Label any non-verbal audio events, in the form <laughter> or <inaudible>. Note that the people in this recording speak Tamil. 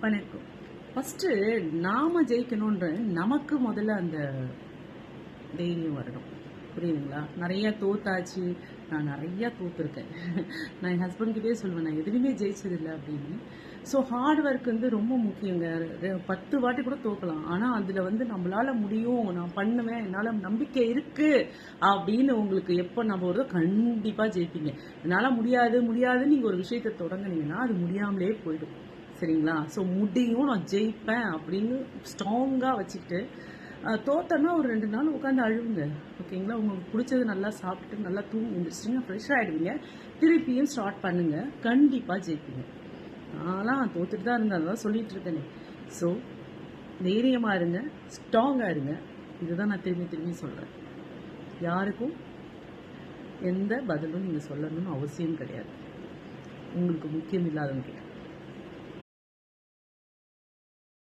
வணக்கம் ஃபஸ்ட்டு நாம ஜெயிக்கணுன்ற நமக்கு முதல்ல அந்த தைரியம் வரணும். புரியுதுங்களா? நிறைய தோத்தாச்சு. நான் நிறையா தோத்துருக்கேன். <laughs> நான் என் ஹஸ்பண்ட்கிட்டே சொல்லுவேன் நான் எதுலையுமே ஜெயிச்சதில்லை அப்படின்னு. ஸோ ஹார்ட் ஒர்க் வந்து ரொம்ப முக்கியங்க. ரெ- பத்து வாட்டி கூட தோக்கலாம். ஆனால் அதில் வந்து நம்மளால முடியும். நான் பண்ணுவேன். என்னால் நம்பிக்கை இருக்கு. அப்படின்னு உங்களுக்கு எப்போ நம்ம வருதோ கண்டிப்பாக ஜெயிப்பீங்க. என்னால் முடியாது முடியாதுன்னு நீங்கள் ஒரு விஷயத்தை தொடங்குனீங்கன்னா அது முடியாமலே போயிடும். சரிங்களா? ஸோ முடியும். நான் ஜெயிப்பேன் அப்படின்னு ஸ்ட்ராங்காக வச்சுக்கிட்டு அஹ், ஒரு ரெண்டு நாள் உட்காந்து அழுவுங்க. ஓகேங்களா? உங்களுக்கு பிடிச்சது நல்லா சாப்பிட்டு நல்லா தூங்கி எழுந்திரிச்சிட்டிங்க ஃப்ரெஷ் ஆகிடுவீங்க திருப்பியும் ஸ்டார்ட் பண்ணுங்கள் கண்டிப்பாக ஜெயிப்பீங்க. நான்லாம் தோத்துட்டு தான் இருந்தேன். அதான் சொல்லிகிட்டு இருக்கேனே. ஸோ தைரியமாக இருங்க. ஸ்ட்ராங்காக இருங்க. இதுதான் நான் திரும்பி திரும்பி சொல்கிறேன் யாருக்கும் எந்த பதிலும் நீங்கள் சொல்லணும்னு அவசியம் கிடையாது. உங்களுக்கு முக்கியம் இல்லாதவங்க கிட்ட.